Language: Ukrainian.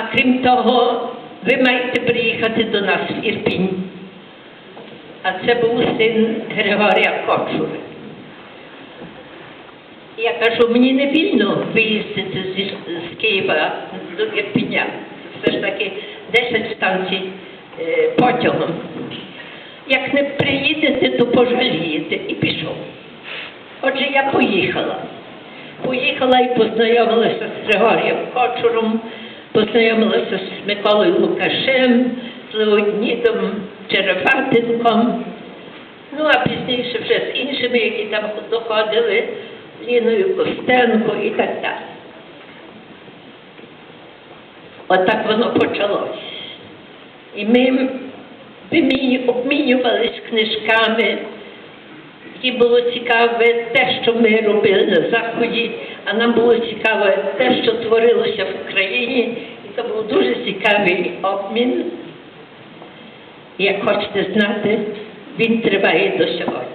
А крім того, ви маєте приїхати до нас в Ірпінь. А це був син Григорія Кочури. Я кажу, мені не вільно виїздити зі, з Києва до Ірпіня. Все ж таки 10 станцій е, потягом. Як не приїдете, то пожалієте. І пішов. Отже, я поїхала. Поїхала і познайомилася з Григорієм Кочуром, познайомилася з Миколою Лукашем, з Леонідом Черепатенком, ну а пізніше вже з іншими, які там доходили, Ліною Костенко і так далі. Отак воно почалось. І ми обмінювались книжками, і було цікаве те, що ми робили на Заході, а нам було цікаво те, що творилося в Україні, і це був дуже цікавий обмін. Як хочете знати, він триває до сьогодні.